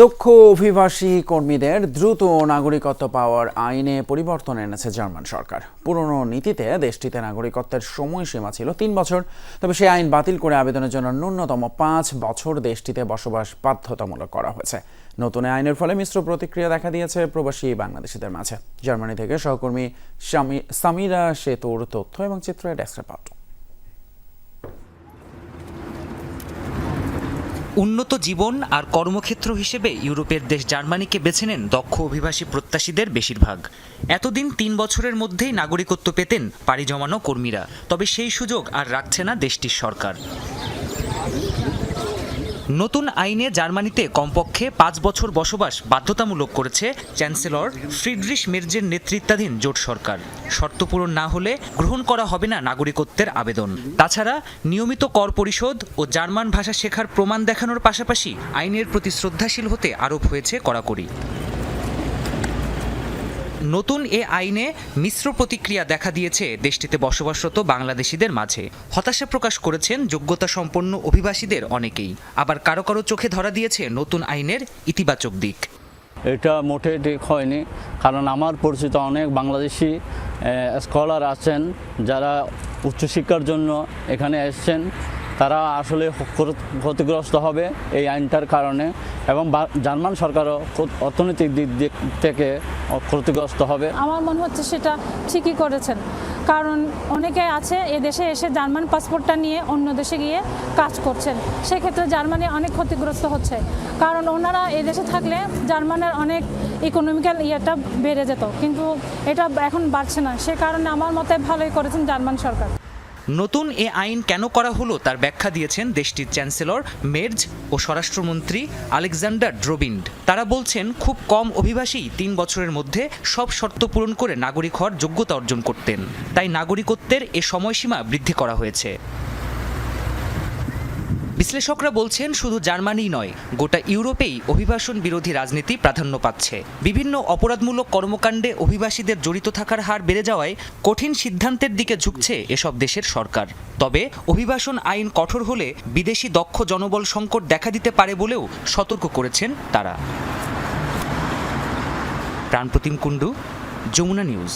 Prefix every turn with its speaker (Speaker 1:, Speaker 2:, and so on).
Speaker 1: দক্ষ অভিবাসী কর্মীদের দ্রুত নাগরিকত্ব পাওয়ার আইনে পরিবর্তন এনেছে জার্মান সরকার। পুরনো নীতিতে দেশটিতে নাগরিকত্বের সময়সীমা ছিল তিন বছর। তবে সেই আইন বাতিল করে আবেদনের জন্য ন্যূনতম পাঁচ বছর দেশটিতে বসবাস বাধ্যতামূলক করা হয়েছে। নতুন আইনের ফলে মিশ্র প্রতিক্রিয়া দেখা দিয়েছে প্রবাসী বাংলাদেশিদের মাঝে। জার্মানি থেকে সহকর্মী সামিরা সেতুর তথ্য এবং চিত্র ডেস্ক রিপোর্ট।
Speaker 2: উন্নত জীবন আর কর্মক্ষেত্র হিসেবে ইউরোপের দেশ জার্মানিকে বেছে নেন দক্ষ অভিবাসী প্রত্যাশীদের বেশিরভাগ। এতদিন তিন বছরের মধ্যেই নাগরিকত্ব পেতেন পাড়ি জমানো কর্মীরা, তবে সেই সুযোগ আর রাখছে না দেশটির সরকার। নতুন আইনে জার্মানিতে কমপক্ষে পাঁচ বছর বসবাস বাধ্যতামূলক করেছে চ্যান্সেলর ফ্রিডরিশ মের্জের নেতৃত্বাধীন জোট সরকার। শর্ত পূরণ না হলে গ্রহণ করা হবে না নাগরিকত্বের আবেদন। তাছাড়া নিয়মিত কর পরিশোধ ও জার্মান ভাষা শেখার প্রমাণ দেখানোর পাশাপাশি আইনের প্রতি শ্রদ্ধাশীল হতে আরোপ হয়েছে কড়াকড়ি। নতুন এ আইনে মিশ্র প্রতিক্রিয়া দেখা দিয়েছে দেশটিতে বসবাসরত বাংলাদেশিদের মাঝে। হতাশা প্রকাশ করেছেন যোগ্যতা সম্পন্ন অভিবাসীদের অনেকেই। আবার কারও কারও চোখে ধরা দিয়েছে নতুন আইনের ইতিবাচক দিক।
Speaker 3: এটা মোটে ঠিক হয়নি, কারণ আমার পরিচিত অনেক বাংলাদেশি স্কলার আছেন যারা উচ্চশিক্ষার জন্য এখানে এসছেন। তারা আসলে ক্ষতিগ্রস্ত হবে এই আইনটার কারণে এবং জার্মান সরকারও অর্থনৈতিক দিক থেকে ক্ষতিগ্রস্ত হবে।
Speaker 4: আমার মনে হচ্ছে সেটা ঠিকই করেছেন। কারণ অনেকে আছে এ দেশে এসে জার্মান পাসপোর্টটা নিয়ে অন্য দেশে গিয়ে কাজ করছেন। সেক্ষেত্রে জার্মানি অনেক ক্ষতিগ্রস্ত হচ্ছে। কারণ ওনারা এ দেশে থাকলে জার্মানের অনেক ইকোনমিক্যাল ইয়েটা বেড়ে যেত। কিন্তু এটা এখন বাড়ছে না। সে কারণে আমার মতে ভালোই করেছেন জার্মান সরকার।
Speaker 2: নতুন এ আইন কেন করা হলো তার ব্যাখ্যা দিয়েছেন দেশটির চ্যান্সেলর, মের্জ ও স্বরাষ্ট্রমন্ত্রী আলেকজান্ডার ড্রোবিন্ড তারা বলছেন, খুব কম অভিবাসী তিন বছরের মধ্যে সব শর্ত পূরণ করে নাগরিক হওয়ার যোগ্যতা অর্জন করতেন। তাই নাগরিকত্বের এ সময়সীমা বৃদ্ধি করা হয়েছে। বিশ্লেষকরা বলছেন, শুধু জার্মানি নয়, গোটা ইউরোপেই অভিবাসন বিরোধী রাজনীতি প্রাধান্য পাচ্ছে। বিভিন্ন অপরাধমূলক কর্মকাণ্ডে অভিবাসীদের জড়িত থাকার হার বেড়ে যাওয়ায় কঠিন সিদ্ধান্তের দিকে ঝুঁকছে এসব দেশের সরকার। তবে অভিবাসন আইন কঠোর হলে বিদেশি দক্ষ জনবল সংকট দেখা দিতে পারে বলেও সতর্ক করেছেন তারা। প্রাণপ্রতিম কুণ্ডু, যমুনা নিউজ।